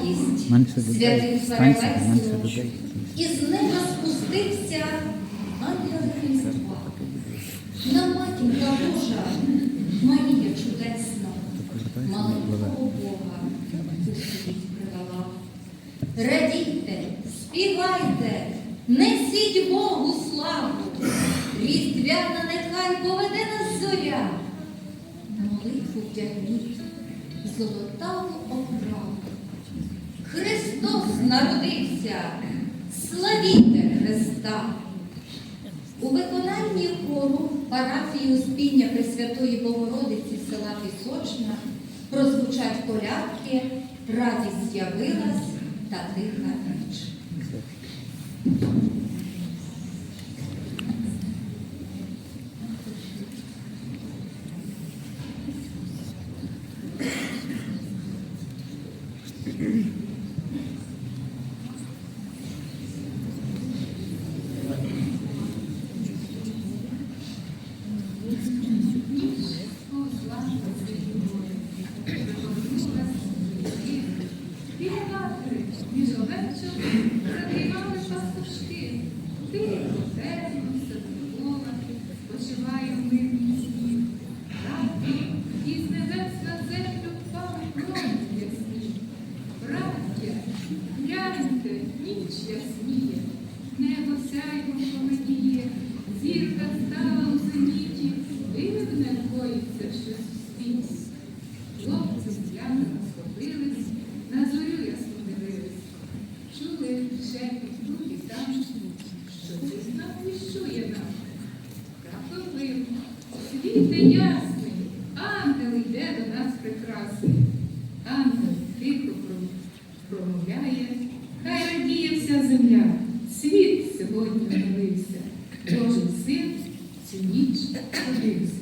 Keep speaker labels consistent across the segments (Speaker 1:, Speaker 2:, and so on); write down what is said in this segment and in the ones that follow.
Speaker 1: радість
Speaker 2: людей,
Speaker 1: святих
Speaker 2: людей.
Speaker 1: і з неба спустився ангел Христва. На матінка Божа, Марія чудесна, маленького Бога у світ привела. Радійте, співайте, несіть Богу славу, різдвяна нехай поведе нас зоря. На молитву вдягніть золотаву оправу. Христос народився, славіте Христа! У виконанні хору парафії Успіння Пресвятої Богородиці села Пісочна прозвучать колядки Радість з'явилась та тиха ніч.
Speaker 3: сьогодні
Speaker 2: народився, Божий син цю ніч родився.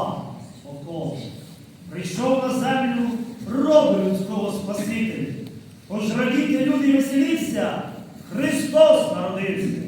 Speaker 2: слава Отого. Прийшов на землю роби людського Спасителя. Тож радійте, люди, веселіться, Христос народився.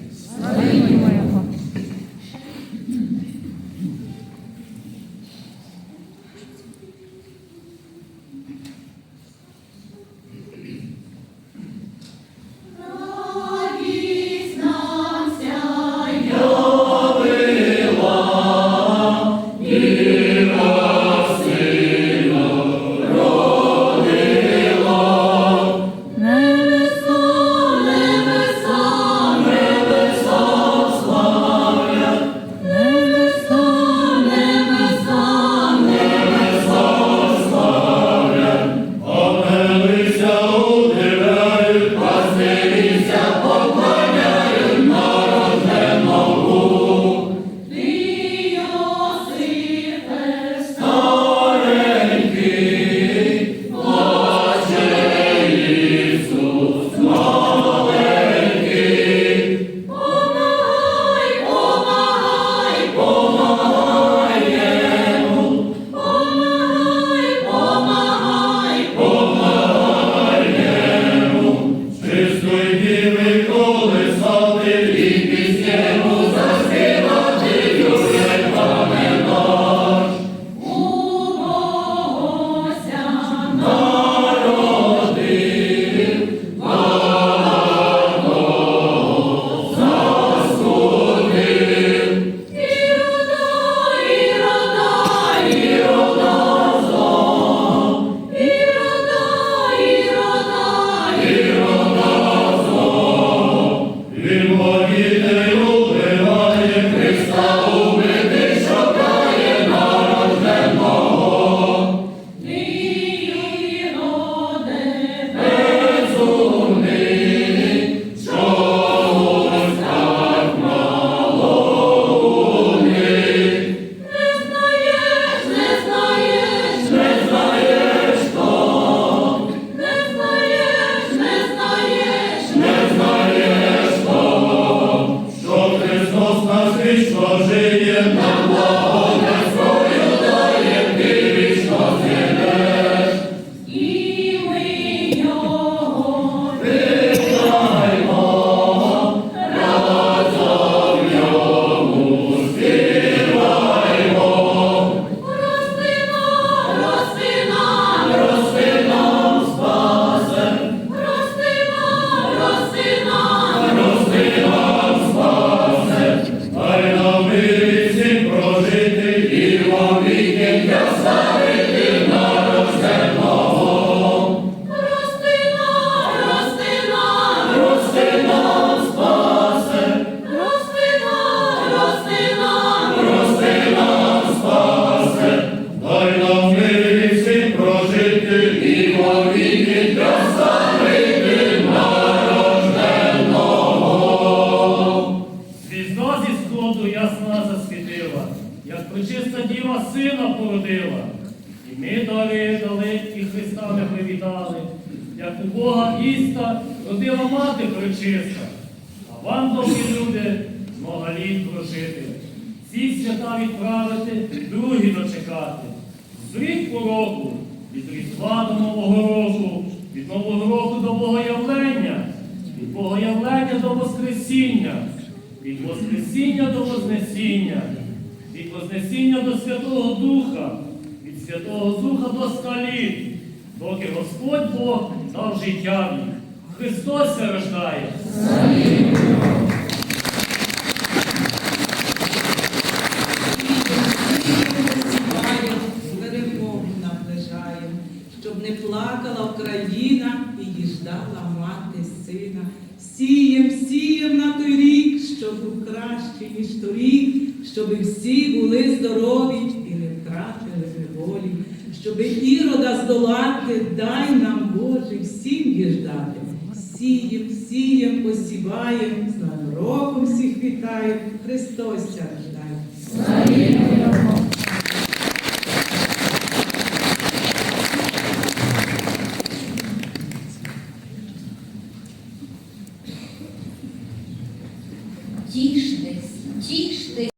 Speaker 4: Пречиста діва сина породила, і ми дали, дали, і Христа привітали, як у Бога іста родила мати пречиста, а вам, добрі люди, много прожити, всі свята відправити, другі дочекати, зрік по від Різдва до Нового року, від Нового року до Богоявлення, від Богоявлення до Воскресіння, від Воскресіння до Вознесіння, від Вознесіння до Святого Духа, від Святого Духа до скалі, доки Господь Бог дав життя. Христос рождає.
Speaker 5: Співаємо, перемогу наближаємо, щоб не плакала Україна і діждала мати сина. Сієм, сієм на той рік, щоб був торік, щоб всі були здорові і не втратили неволі, щоб ірода здолати, дай нам Боже всім діждати. Сієм, сієм, посіваєм, з Новим роком всіх вітаєм, Христос ся